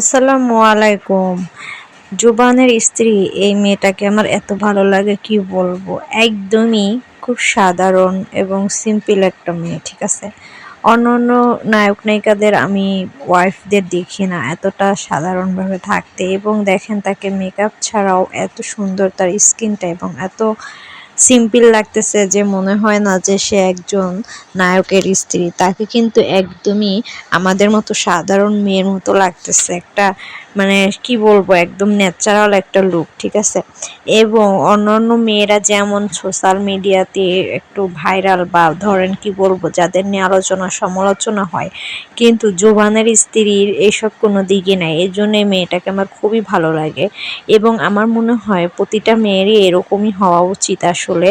আসসালামু আলাইকুম। জুবানের স্ত্রী, এই মেয়েটাকে আমার এত ভালো লাগে, কি বলব? একদমই খুব সাধারণ এবং সিম্পল একটা মেয়ে, ঠিক আছে? অন্য অন্য নায়ক নায়িকাদের আমি ওয়াইফদের দেখি না, এতটা সাধারণভাবে থাকতে। এবং দেখেন, তাকে মেকআপ ছাড়াও এত সুন্দর তার স্কিনটা এবং এত সিম্পল লাগতেছে যে মনে হয় না যে সে একজন নায়কের স্ত্রী। তাকে কিন্তু একদমই আমাদের মতো সাধারণ মেয়ের মতো লাগতেছে। একটা মানে কি বলব, একদম ন্যাচারাল একটা লুক ঠিক আছে? এবং অন্য অন্য মেয়েরা যেমন সোশ্যাল মিডিয়াতে একটু ভাইরাল বা ধরেন কি বলব, যাদের নিয়ে আলোচনা সমালোচনা হয়, কিন্তু জোবানের স্ত্রীর এসব কোনো দিকে নাই। এই জন্যে মেয়েটাকে আমার খুবই ভালো লাগে। এবং আমার মনে হয় প্রতিটা মেয়েরই এরকমই হওয়া উচিত আসলে।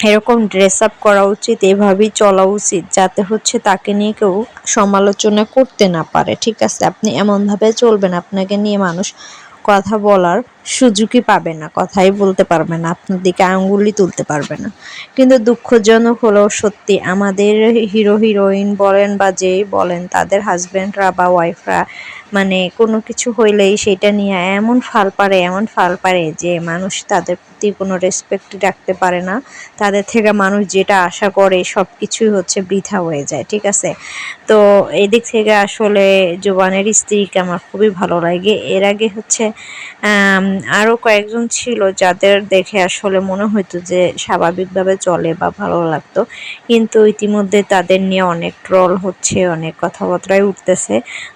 এরকম ড্রেস আপ করা উচিত, এভাবেই চলা উচিত, যাতে হচ্ছে তাকে নিয়ে কেউ সমালোচনা করতে না পারে, ঠিক আছে? আপনি এমনভাবে চলবেন, আপনাকে নিয়ে মানুষ কথা বলার সুযোগই পাবে না, কথাই বলতে পারবে না, আপনার দিকে আঙ্গুলি তুলতে পারবে না। কিন্তু দুঃখজনক হলেও সত্যি, আমাদের হিরো, হিরোইন বলেন বা যেই বলেন, তাদের হাজব্যান্ডরা বা ওয়াইফরা মানে কোনো কিছু হইলেই সেটা নিয়ে এমন ফাল পারে, এমন ফাল পারে যে মানুষ তাদের প্রতি কোনো রেসপেক্ট রাখতে পারে না। তাদের থেকে মানুষ যেটা আশা করে সব কিছুই হচ্ছে বৃথা হয়ে যায়, ঠিক আছে? তো এদিক থেকে আসলে জোবানের স্ত্রীকে আমার খুবই ভালো লাগে। এর আগে হচ্ছে আরও কয়েকজন ছিল যাদের দেখে আসলে মনে হতো যে স্বাভাবিকভাবে চলে বা ভালো লাগতো। কিন্তু ইতিমধ্যে তাদের নিয়ে অনেক ট্রল হচ্ছে, অনেক কথাবার্তাই উঠতেছে।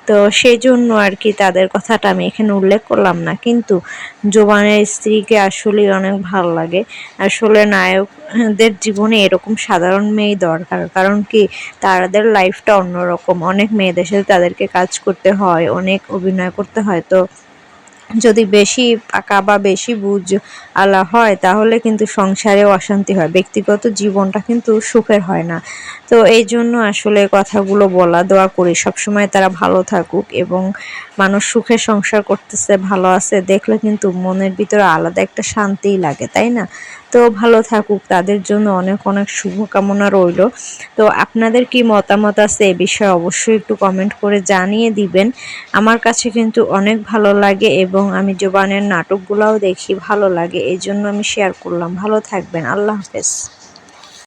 তো সেই জন্য আর কি তাদের কথাটা আমি এখানে উল্লেখ করলাম না। কিন্তু জোবানের স্ত্রীকে আসলেই অনেক ভালো লাগে। আসলে নায়কদের জীবনে এরকম সাধারণ মেয়েই দরকার। কারণ কি তাদের লাইফটা অন্যরকম। অনেক মেয়েদের সাথে তাদেরকে কাজ করতে হয়, অনেক অভিনয় করতে হয়। তো যদি বেশি পাকা বা বেশি বুঝ আলা হয়, তাহলে কিন্তু সংসারে অশান্তি হয়। ব্যক্তিগত জীবনটা কিন্তু সুখের হয় না। তো এই জন্য আসলে কথাগুলো বলা, দোয়া করি। সবসময় তারা ভালো থাকুক এবং মানুষ সুখে সংসার করতেছে, ভালো আছে, দেখলে কিন্তু মনের ভিতরে আলাদা একটা শান্তিই লাগে, তাই না? তো ভালো থাকুক। তাদের জন্য অনেক অনেক শুভকামনা রইল। তো আপনাদের কি মতামত আছে এ বিষয়ে অবশ্যই একটু কমেন্ট করে জানিয়ে দিবেন। আমার কাছে কিন্তু অনেক ভালো লাগে এবং আমি জোবানের নাটকগুলোও দেখি ভালো লাগে। এই জন্য আমি শেয়ার করলাম। ভালো থাকবেন। আল্লাহ হাফেজ।